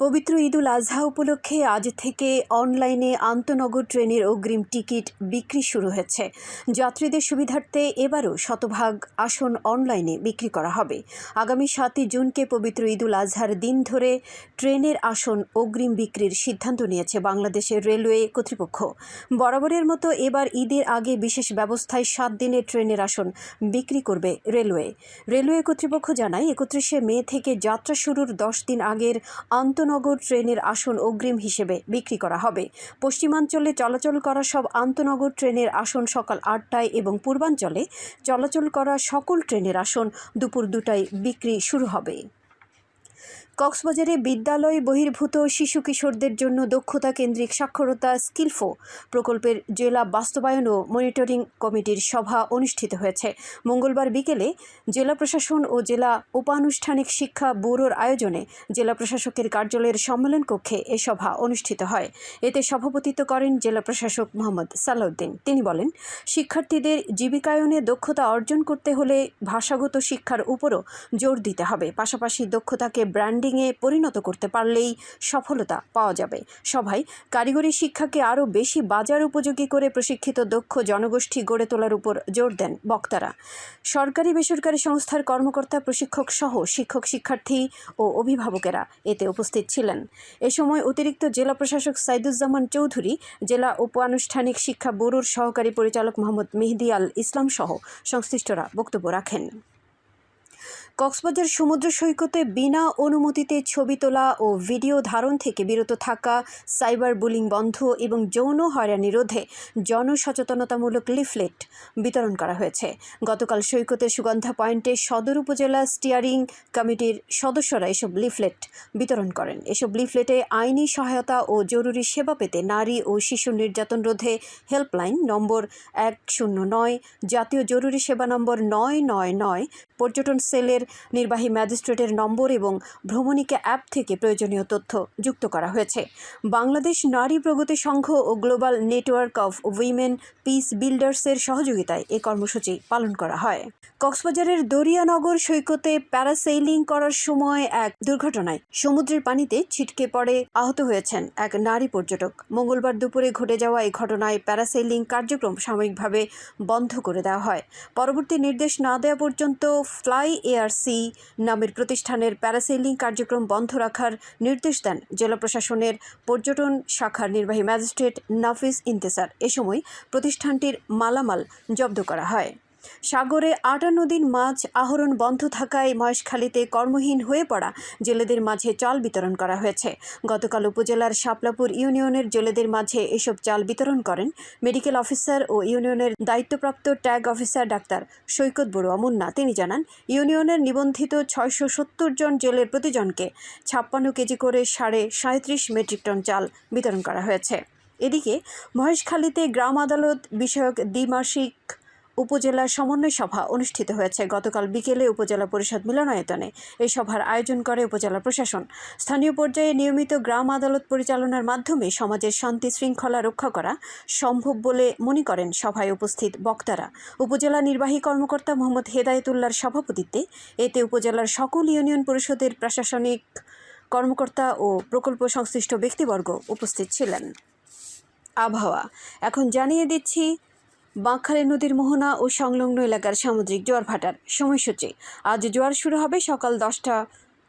পবিত্র ঈদুল আজহা উপলক্ষে আজ থেকে অনলাইনে আন্তনগর ট্রেনের অগ্রিম টিকিট বিক্রি শুরু হয়েছে। যাত্রীদের সুবিধার্থে এবারও শতভাগ আসন অনলাইনে বিক্রি করা হবে। আগামী সাতই জুনকে পবিত্র ঈদুল আজহার দিন ধরে ট্রেনের আসন অগ্রিম বিক্রির সিদ্ধান্ত নিয়েছে বাংলাদেশের রেলওয়ে কর্তৃপক্ষ। বরাবরের মতো এবার ঈদের আগে বিশেষ ব্যবস্থায় সাত দিনের ট্রেনের আসন বিক্রি করবে রেলওয়ে। রেলওয়ে কর্তৃপক্ষ জানায়, একত্রিশে মে থেকে যাত্রা শুরুর দশ দিন আগের আন্তনগর ট্রেনের আসন অগ্রিম হিসেবে বিক্রি করা হবে। পশ্চিমাঞ্চলে চলাচল করা সব আন্তনগর ট্রেনের আসন সকাল আটটায় এবং পূর্বাঞ্চলে চলাচল করা সকল ট্রেনের আসন দুপুর দুটায় বিক্রি শুরু হবে। কক্সবাজারে বিদ্যালয় বহির্ভূত শিশু কিশোরদের জন্য দক্ষতা কেন্দ্রিক সাক্ষরতা স্কিলফো প্রকল্পের জেলা বাস্তবায়ন ও মনিটরিং কমিটির সভা অনুষ্ঠিত হয়েছে। মঙ্গলবার বিকেলে জেলা প্রশাসন ও জেলা উপানুষ্ঠানিক শিক্ষা ব্যুরোর আয়োজনে জেলা প্রশাসকের কার্যালয়ের সম্মেলন কক্ষে এ সভা অনুষ্ঠিত হয়। এতে সভাপতিত্ব করেন জেলা প্রশাসক মোহাম্মদ সালাউদ্দিন। তিনি বলেন, শিক্ষার্থীদের জীবিকায়নে দক্ষতা অর্জন করতে হলে ভাষাগত শিক্ষার উপরও জোর দিতে হবে। পাশাপাশি দক্ষতাকে ব্র্যান্ডিংয়ে পরিণত করতে পারলেই সফলতা পাওয়া যাবে। সভায় কারিগরি শিক্ষাকে আরও বেশি বাজার উপযোগী করে প্রশিক্ষিত দক্ষ জনগোষ্ঠী গড়ে তোলার উপর জোর দেন বক্তারা। সরকারি বেসরকারি সংস্থার কর্মকর্তা, প্রশিক্ষক সহ শিক্ষক শিক্ষার্থী ও অভিভাবকেরা এতে উপস্থিত ছিলেন। এ সময় অতিরিক্ত জেলা প্রশাসক সাইদুজ্জামান চৌধুরী, জেলা উপ আনুষ্ঠানিক শিক্ষা ব্যুরোর সহকারী পরিচালক মোহাম্মদ মেহেদি আল ইসলাম সহ সংশ্লিষ্টরা বক্তব্য রাখেন। কক্সবাজার সমুদ্র সৈকতে বিনা অনুমতিতে ছবি তোলা ও ভিডিও ধারণ থেকে বিরত থাকা, সাইবার বুলিং বন্ধ এবং যৌন হয়রানি রোধে জনসচেতনতামূলক লিফলেট বিতরণ করা হয়েছে। গতকাল সৈকতের সুগন্ধা পয়েন্টে সদর উপজেলা স্টিয়ারিং কমিটির সদস্যরা এসব লিফলেট বিতরণ করেন। এসব লিফলেটে আইনি সহায়তা ও জরুরি সেবা পেতে নারী ও শিশু নির্যাতন রোধে হেল্পলাইন নম্বর এক শূন্য নয়, জাতীয় জরুরি সেবা নম্বর নয় নয় নয়, পর্যটন সেলের নির্বাহী ম্যাজিস্ট্রেটের নম্বর এবং ভ্রমণিকা অ্যাপ থেকে প্রয়োজনীয় তথ্য যুক্ত করা হয়েছে। বাংলাদেশ নারী প্রগতি সংঘ ও global network of women peace বিল্ডার্সের সহযোগিতায় এ কর্মসূচি পালন করা হয়। কক্সবাজারের দরিয়ানগর সৈকতে প্যারাসেইলিং করার সময় এক দুর্ঘটনায় সমুদ্রের পানিতে ছিটকে পড়ে আহত হয়েছেন এক নারী পর্যটক। মঙ্গলবার দুপুরে ঘটে যাওয়া এই ঘটনায় প্যারাসেইলিং কার্যক্রম সাময়িকভাবে বন্ধ করে দেওয়া হয়। পরবর্তী নির্দেশ না দেওয়া পর্যন্ত ফ্লাই এআরসি নামের প্রতিষ্ঠানের প্যারাসেলিং কার্যক্রম বন্ধ রাখার নির্দেশ দেন জেলা প্রশাসনের পর্যটন শাখার নির্বাহী ম্যাজিস্ট্রেট নাফিস ইন্তেসার এ সময় প্রতিষ্ঠানটির মালামাল জব্দ করা হয় সাগরে আটান্ন দিন মাছ আহরণ বন্ধ থাকায় মহেশখালীতে কর্মহীন হয়ে পড়া জেলেদের মাঝে চাল বিতরণ করা হয়েছে। গতকাল উপজেলার শাপলাপুর ইউনিয়নের জেলেদের মাঝে এসব চাল বিতরণ করেন মেডিকেল অফিসার ও ইউনিয়নের দায়িত্বপ্রাপ্ত tag officer doctor Saikat Barua Munna তিনি জানান, ইউনিয়নের নিবন্ধিত ছয়শো সত্তর জন জেলের প্রতিজনকে ছাপ্পান্ন কেজি করে সাড়ে সাঁত্রিশ মেট্রিক টন চাল বিতরণ করা হয়েছে। এদিকে মহেশখালীতে গ্রাম আদালত বিষয়ক দ্বিমাসিক উপজেলা সমন্বয় সভা অনুষ্ঠিত হয়েছে। গতকাল বিকেলে উপজেলা পরিষদ মিলনায়তনে এই সভার আয়োজন করে উপজেলা প্রশাসন। স্থানীয় পর্যায়ে নিয়মিত গ্রাম আদালত পরিচালনার মাধ্যমে সমাজের শান্তি শৃঙ্খলা রক্ষা করা সম্ভব বলে মনে করেন সভায় উপস্থিত বক্তারা। উপজেলা নির্বাহী কর্মকর্তা মোহাম্মদ হেদায়েতুল্লার সভাপতিত্বে এতে উপজেলার সকল ইউনিয়ন পরিষদের প্রশাসনিক কর্মকর্তা ও প্রকল্প সংশ্লিষ্ট ব্যক্তিবর্গ উপস্থিত ছিলেন। আবহাওয়া। এখন জানিয়ে দিচ্ছি বাঁকখালী নদীর মোহনা ও সংলগ্ন এলাকার সামুদ্রিক জোয়ার ভাটার সময়সূচি। আজ জোয়ার শুরু হবে সকাল দশটা